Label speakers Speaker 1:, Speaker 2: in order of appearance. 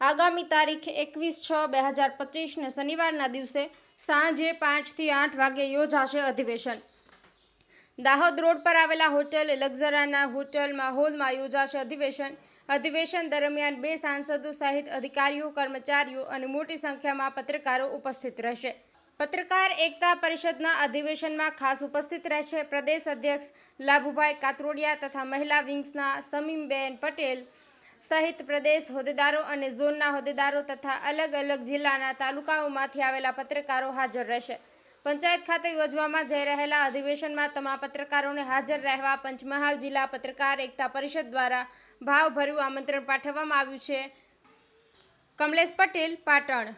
Speaker 1: આગામી તારીખ એકવીસ છ બે હજાર પચીસને શનિવારના દિવસે સાંજે પાંચથી આઠ વાગે યોજાશે અધિવેશન. દાહોદ રોડ પર આવેલા હોટેલ લક્ઝરાના હોટલમાં હોલમાં યોજાશે અધિવેશન. અધિવેશન દરમિયાન બે સાંસદો સહિત અધિકારીઓ, કર્મચારીઓ અને મોટી સંખ્યામાં પત્રકારો ઉપસ્થિત રહેશે. પત્રકાર એકતા પરિષદના અધિવેશનમાં ખાસ ઉપસ્થિત રહેશે પ્રદેશ અધ્યક્ષ લાભુભાઈ કાતરોડિયા તથા મહિલા વિંગ્સના સમીમબેન પટેલ સહિત પ્રદેશ હોદ્દેદારો અને ઝોનના હોદ્દેદારો તથા અલગ અલગ જિલ્લાના તાલુકાઓમાંથી આવેલા પત્રકારો હાજર રહેશે. પંચાયત ખાતે યોજવામાં જઈ રહેલા અધિવેશનમાં તમામ પત્રકારોને હાજર રહેવા પંચમહાલ જિલ્લા પત્રકાર એકતા પરિષદ દ્વારા ભાવભર્યું આમંત્રણ પાઠવવામાં આવ્યું છે. કમલેશ પટેલ, પાટણ.